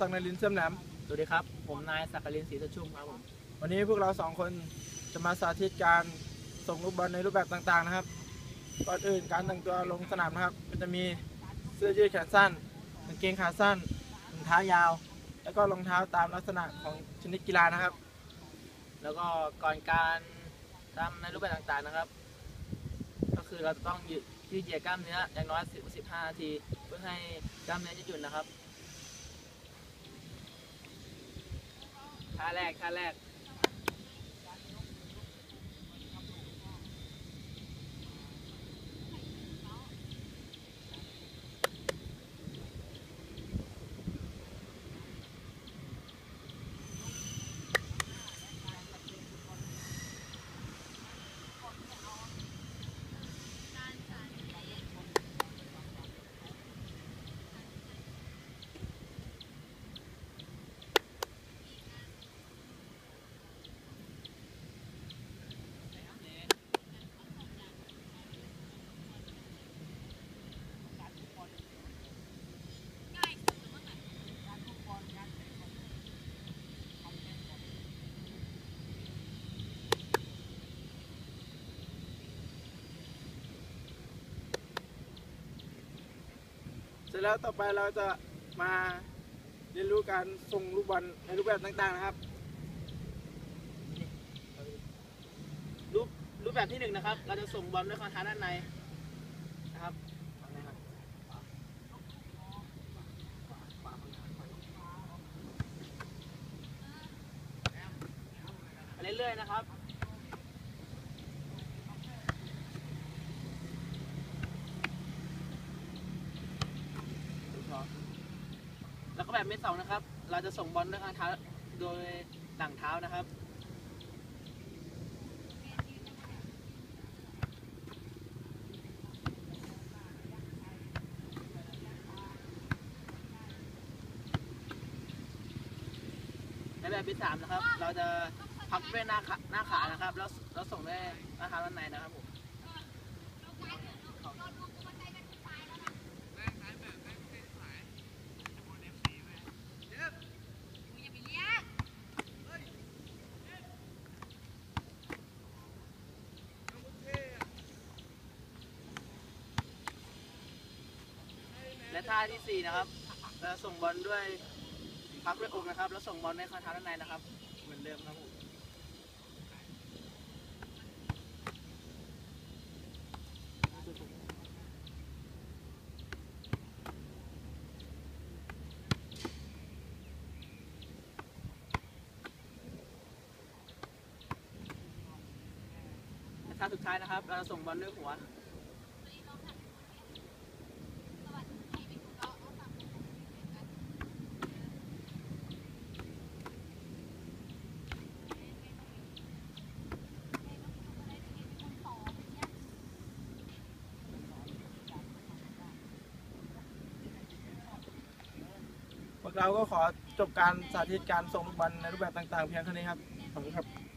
สักนารินทร์เสื่อมแหลมสวัสดีครับ ผมนายสักกลินศรีสะชุ่มครับผม วันนี้พวกเราสองคนจะมาสาธิตการส่งลูกบอลในรูปแบบต่างๆนะครับ ก่อนอื่นการแต่งตัวลงสนามนะครับ ก็จะมีเสื้อยืดแขนสั้นกางเกงขาสั้นรองเท้ายาว แล้วก็รองเท้าตามลักษณะของชนิดกีฬานะครับ แล้วก็ก่อนการทำในรูปแบบต่างๆนะครับ ก็คือเราจะต้องยืดยืดเหยียดกล้ามเนื้ออย่างน้อย10 15นาที เพื่อให้กล้ามเนื้อยืดหยุ่นนะครับ ท่าแรกท่าแรก ร็จแล้วต่อไปเราจะมาเรียนรู้การส่งลูกบอลในรูปแบบต่างๆนะครับ รูปรูปแบบที่หนึ่งนะครับ เราจะส่งบอลด้วยข้อเท้าด้านในนะครับไปเรื่อยๆนะครับ แบบเม็ดสองนะครับ เราจะส่งบอลด้วยข้างเท้าโดยหลังเท้านะครับในแบบที่สามนะครับ เราจะพักด้วยหน้าขาหน้าขานะครับ แล้วแล้วส่งด้วยหน้าเท้าด้านในนะครับผม และท่าที่สี่นะครับเราส่งบอลด้วยพักด้วยอกนะครับ แล้วส่งบอลในข้อเท้าด้านในนะครับ เหมือนเดิมครับผมท่าสุดท้ายนะครับ เราส่งบอลด้วยหัว เราก็ขอจบการสาธิตการส่งลูกบอลในรูปแบบต่างๆ เพียงเท่านี้ครับ ขอบคุณครับ